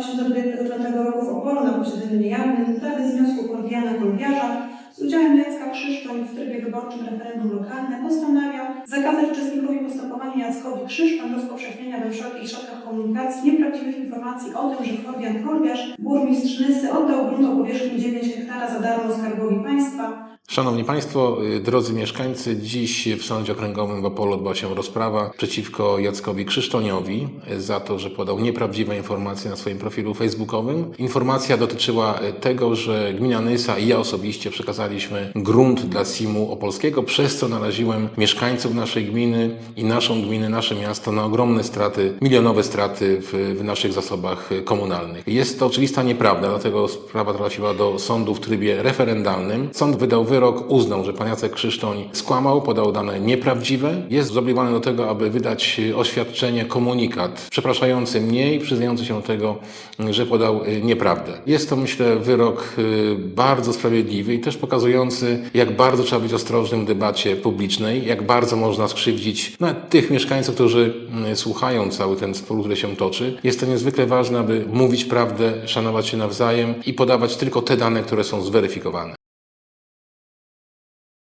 2025 roku w Opolu na posiedzeniu niejawnym Rady Związku Kolumbiana Kolumbiarza z udziałem Jacka Krzysztoń w trybie wyborczym referendum lokalnym postanawiał zakazać uczestnikowi postępowania Jackowi Krzysztoń rozpowszechniania we wszelkich środkach komunikacji nieprawdziwych informacji o tym, że Florian Kolbiarz, burmistrz Nysy, oddał grunt o powierzchni 9 hektara za darmo Skarbowi Państwa, Szanowni Państwo, y, drodzy mieszkańcy, dziś w Sądzie Okręgowym w Opolu odbyła się rozprawa przeciwko Jackowi Krzysztoniowi y, za to, że podał nieprawdziwe informacje na swoim profilu facebookowym. Informacja dotyczyła y, tego, że gmina Nysa i ja osobiście przekazaliśmy grunt dla SIM-u opolskiego, przez co naraziłem mieszkańców naszej gminy i naszą gminę, nasze miasto na ogromne straty, milionowe straty w, w naszych zasobach komunalnych. Jest to oczywista nieprawda, dlatego sprawa trafiła do sądu w trybie referendalnym. Sąd wydał wyrok, uznał, że pan Jacek Krzysztoń skłamał, podał dane nieprawdziwe. Jest zobligowany do tego, aby wydać y, oświadczenie, komunikat przepraszający mnie i przyznający się do tego, y, że podał y, nieprawdę. Jest to, myślę, wyrok bardzo sprawiedliwy i też pokazujący, jak bardzo trzeba być ostrożnym w debacie publicznej, jak bardzo można skrzywdzić nawet tych mieszkańców, którzy słuchają cały ten spór, który się toczy. Jest to niezwykle ważne, aby mówić prawdę, szanować się nawzajem i podawać tylko te dane, które są zweryfikowane.